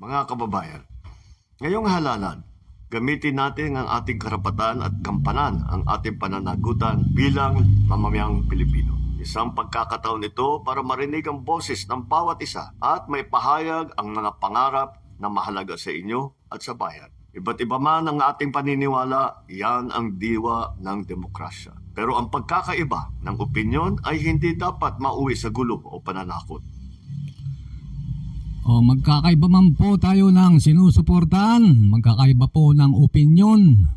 Mga kababayan, ngayong halalan, gamitin natin ang ating karapatan at gampanan ang ating pananagutan bilang mamamayang Pilipino. Isang pagkakataon ito para marinig ang boses ng bawat isa at may pahayag ang mga pangarap na mahalaga sa inyo at sa bayan. Iba't iba man ang ating paniniwala, yan ang diwa ng demokrasya. Pero ang pagkakaiba ng opinyon ay hindi dapat mauwi sa gulo o pananakot. O magkakaiba man po tayo ng sinusuportahan, magkakaiba po ng opinyon.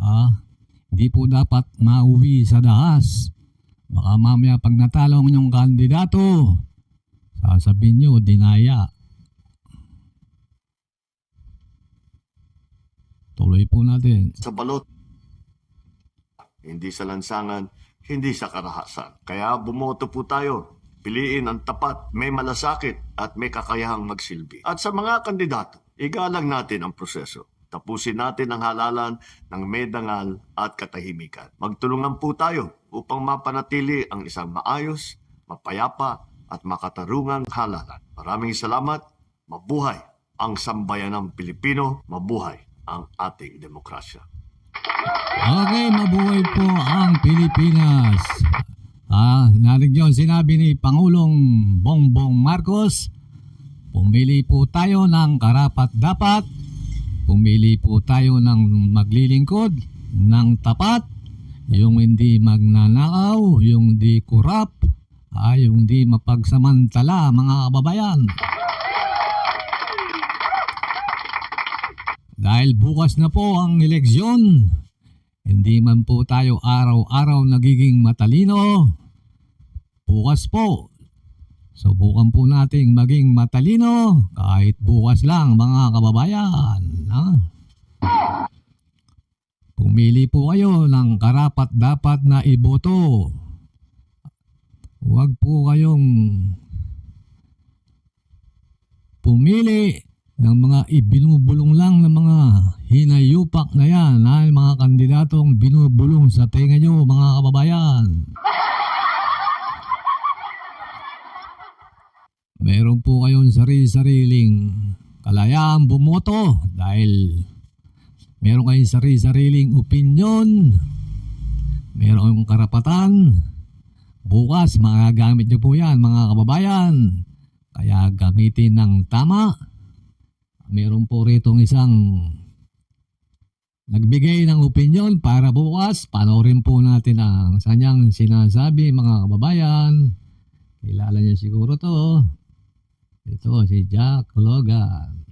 Ah, hindi po dapat mauwi sa dahas. Baka mamaya pag natalo ang inyong kandidato, sasabihin nyo, dinaya. Tuloy po natin. sa balot. Hindi sa lansangan, hindi sa karahasan. Kaya bumoto po tayo. Piliin ang tapat, may malasakit at may kakayahang magsilbi. At sa mga kandidato, igalang natin ang proseso. Tapusin natin ang halalan ng may dangal at katahimikan. Magtulungan po tayo upang mapanatili ang isang maayos, mapayapa at makatarungang halalan. Maraming salamat. Mabuhay ang sambayanang Pilipino. Mabuhay ang ating demokrasya. Okay, mabuhay po ang Pilipinas. Ah, narinig nyo, sinabi ni Pangulong Bongbong Marcos, pumili po tayo ng karapat dapat, pumili po tayo ng maglilingkod, ng tapat, yung hindi magnanakaw, yung di kurap, ah, yung di mapagsamantala mga kababayan. Dahil bukas na po ang eleksyon, hindi man po tayo araw-araw nagiging matalino. Bukas po. Subukan po nating maging matalino kahit bukas lang mga kababayan. Ha? Pumili po kayo ng karapat dapat na iboto. Huwag po kayong pumili ng mga ibinubulong lang ng mga hinayupak na yan? Yung mga kandidatong binubulong sa tenga nyo, mga kababayan. Meron po kayong sarili-sariling kalayaan bumoto dahil meron kayong sarili-sariling opinion, meron karapatan. Bukas, magagamit nyo po yan, mga kababayan. Kaya gamitin ng tama meron po rito isang nagbigay ng opinion para bukas panoorin po natin ang kanyang sinasabi mga kababayan. Kilala niyo siguro to. Ito si Jack Logan.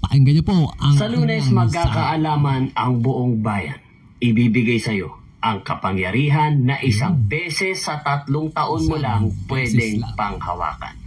Pakinggan niyo po ang Sa lunes magkakaalaman ang buong bayan. Ibibigay sa iyo ang kapangyarihan na isang beses sa tatlong taon mo lang pwedeng panghawakan.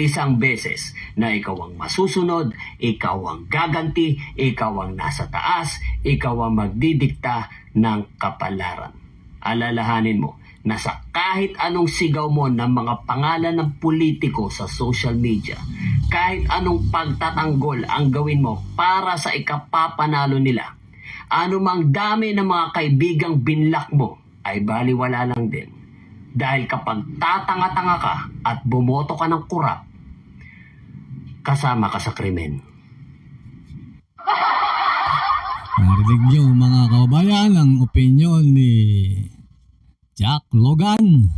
Isang beses na ikaw ang masusunod, ikaw ang gaganti, ikaw ang nasa taas, ikaw ang magdidikta ng kapalaran. Alalahanin mo na sa kahit anong sigaw mo ng mga pangalan ng politiko sa social media, kahit anong pagtatanggol ang gawin mo para sa ikapapanalo nila, anumang dami ng mga kaibigang binlak mo ay baliwala lang din. Dahil kapag tatanga-tanga ka at bumoto ka ng kurap, kasama ka sa krimen. Narinig niyo mga kababayan ang opinion ni Jack Logan.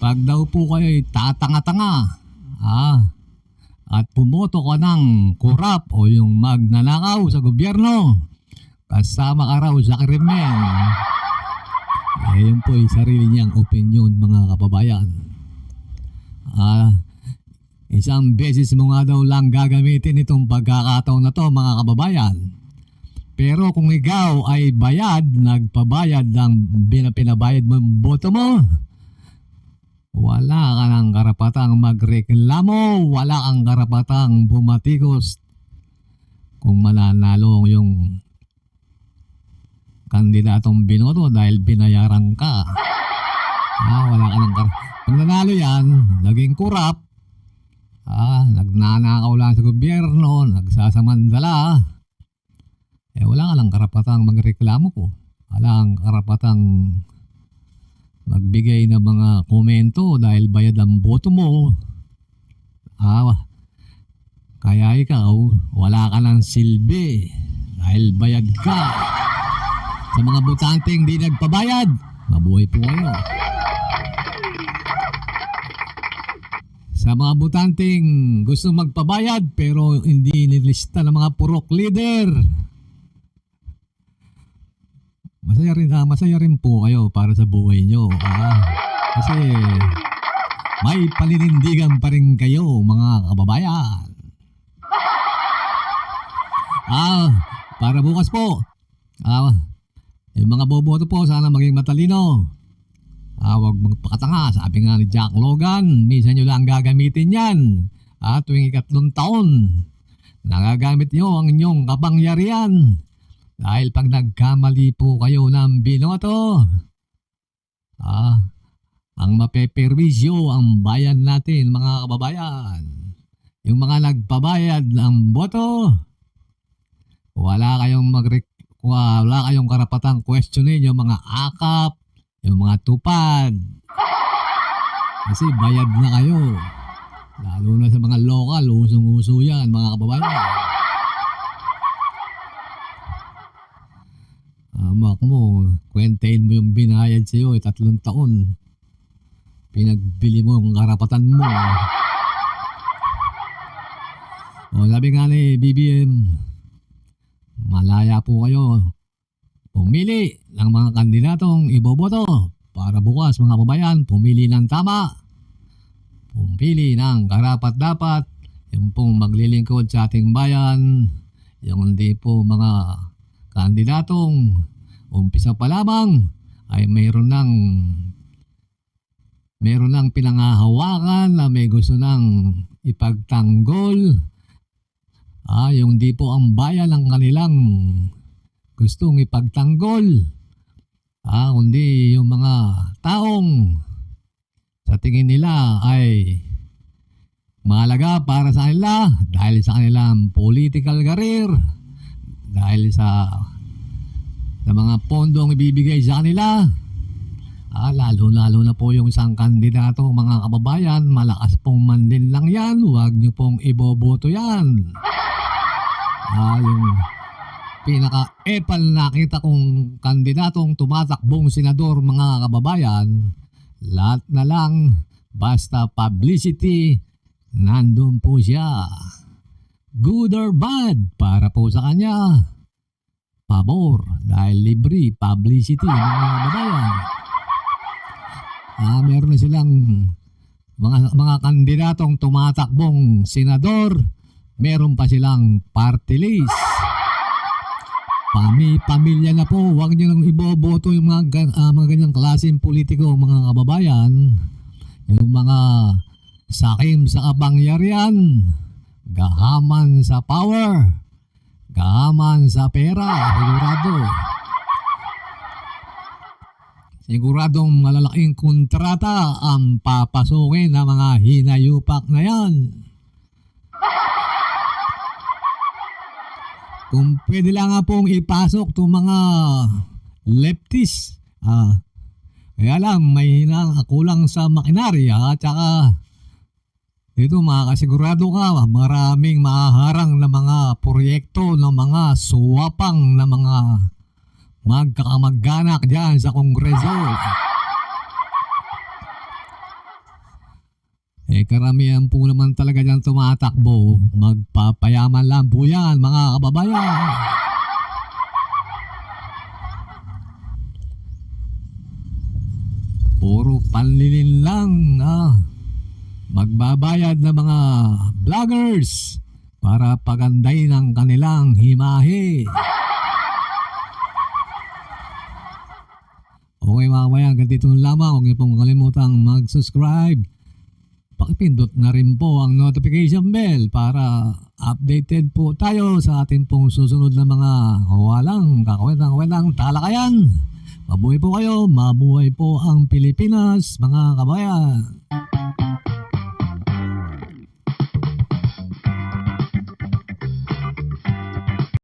Pag daw po kayo tatanga-tanga, ah, at pumoto ka ng kurap o yung magnanakaw sa gobyerno, kasama ka raw sa krimen. Eh, yun po yung sarili niyang opinion mga kababayan. Ah, isang beses mo nga daw lang gagamitin itong pagkakataon na to mga kababayan. Pero kung ikaw ay bayad, nagpabayad ng pinabayad mo boto mo, wala ka ng karapatang magreklamo, wala kang karapatang bumatikos kung mananalo yung kandidatong binoto dahil binayaran ka. Ah, wala ka ng karapatan. Kung nanalo yan, naging kurap, ah, nagnanakaw lang sa gobyerno, nagsasamandala, eh wala ka lang karapatang magreklamo ko. Wala kang karapatang magbigay ng mga komento dahil bayad ang boto mo. Ah, kaya ikaw, wala ka ng silbi dahil bayad ka. Sa mga butanteng di nagpabayad, mabuhay po kayo. Sa mga butanteng gusto magpabayad pero hindi nilista ng mga purok leader. Masaya rin, ah, masaya rin po kayo para sa buhay nyo. Ah, kasi may paninindigan pa rin kayo mga kababayan. Ah, para bukas po. Ah, yung mga boboto po sana maging matalino. Ah, wag magpakatanga. Sabi nga ni Jack Logan, minsan nyo lang gagamitin yan. Ah, tuwing ikatlong taon. Nagagamit nyo ang inyong kapangyarihan. Dahil pag nagkamali po kayo ng binoto, ah, ang mapeperwisyo ang bayan natin mga kababayan. Yung mga nagpabayad ng boto, wala kayong magre wala kayong karapatang questionin yung mga akap, yung mga tupad. Kasi bayad na kayo. Lalo na sa mga lokal, usong-uso yan mga kababayan. Amak mo, kwentahin mo yung binayad sa'yo, eh, tatlong taon. Pinagbili mo ang karapatan mo. O sabi nga ni BBM, malaya po kayo. Pumili ng mga kandidatong iboboto para bukas mga kababayan pumili ng tama. Pumili ng karapat dapat yung pong maglilingkod sa ating bayan. Yung hindi po mga kandidatong umpisa pa lamang ay mayroon ng meron ng pinangahawakan na may gusto ng ipagtanggol Ah, yung di po ang bayan ng kanilang gustong ipagtanggol. Ah, kundi yung mga taong sa tingin nila ay mahalaga para sa kanila dahil sa kanilang political career, dahil sa sa mga pondong ibibigay sa kanila. Ah, lalo-lalo na po yung isang kandidato, mga kababayan, malakas pong mandin lang yan, huwag niyo pong iboboto yan. Ah, yung pinaka-epal na nakita kong kandidatong tumatakbong senador mga kababayan, lahat na lang basta publicity, nandun po siya. Good or bad para po sa kanya. Pabor dahil libre publicity mga kababayan. Ah, meron na silang mga mga kandidatong tumatakbong senador meron pa silang party list. Pami, pamilya na po, huwag niyo nang iboboto yung mga, ah, mga ganyang klaseng politiko, mga kababayan. Yung mga sakim sa kapangyarihan, gahaman sa power, gahaman sa pera, sigurado. Siguradong malalaking kontrata ang papasukin ng mga hinayupak na yan. Kung pwede lang nga pong ipasok itong mga lefties. Ah, kaya lang, may hinang kulang sa makinarya at saka dito makakasigurado ka, maraming maharang na mga proyekto ng mga suwapang na mga magkakamag-anak dyan sa Kongreso. Eh karamihan po naman talaga dyan tumatakbo. Magpapayaman lang po yan mga kababayan. Puro panlilin lang ah. Magbabayad na mga vloggers para paganday ng kanilang himahe. Okay mga kabayan, ganito lamang. Huwag niyo pong kalimutang mag-subscribe pakipindot na rin po ang notification bell para updated po tayo sa ating pong susunod na mga walang kakawentang-wentang talakayan. Mabuhay po kayo, mabuhay po ang Pilipinas, mga kabayan.